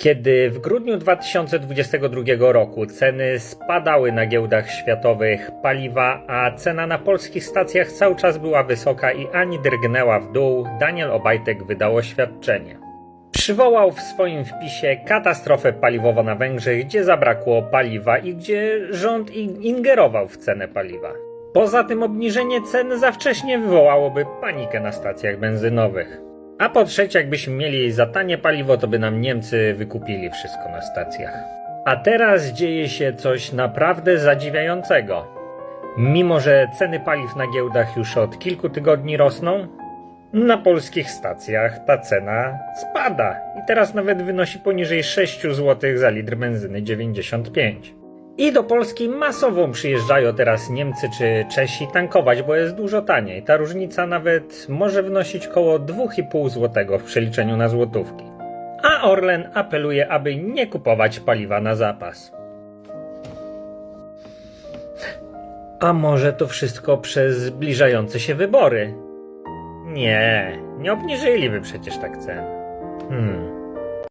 Kiedy w grudniu 2022 roku ceny spadały na giełdach światowych paliwa, a cena na polskich stacjach cały czas była wysoka i ani drgnęła w dół, Daniel Obajtek wydał oświadczenie. Przywołał w swoim wpisie katastrofę paliwową na Węgrzech, gdzie zabrakło paliwa i gdzie rząd in- ingerował w cenę paliwa. Poza tym obniżenie cen za wcześnie wywołałoby panikę na stacjach benzynowych. A po trzecie, jakbyśmy mieli za tanie paliwo, to by nam Niemcy wykupili wszystko na stacjach. A teraz dzieje się coś naprawdę zadziwiającego. Mimo, że ceny paliw na giełdach już od kilku tygodni rosną, na polskich stacjach ta cena spada i teraz nawet wynosi poniżej 6 zł za litr benzyny 95. I do Polski masowo przyjeżdżają teraz Niemcy czy Czesi tankować, bo jest dużo taniej. Ta różnica nawet może wynosić około 2,5 zł w przeliczeniu na złotówki. A Orlen apeluje, aby nie kupować paliwa na zapas. A może to wszystko przez zbliżające się wybory? Nie, nie obniżyliby przecież tak cen. Hmm.